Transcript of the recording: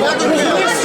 Або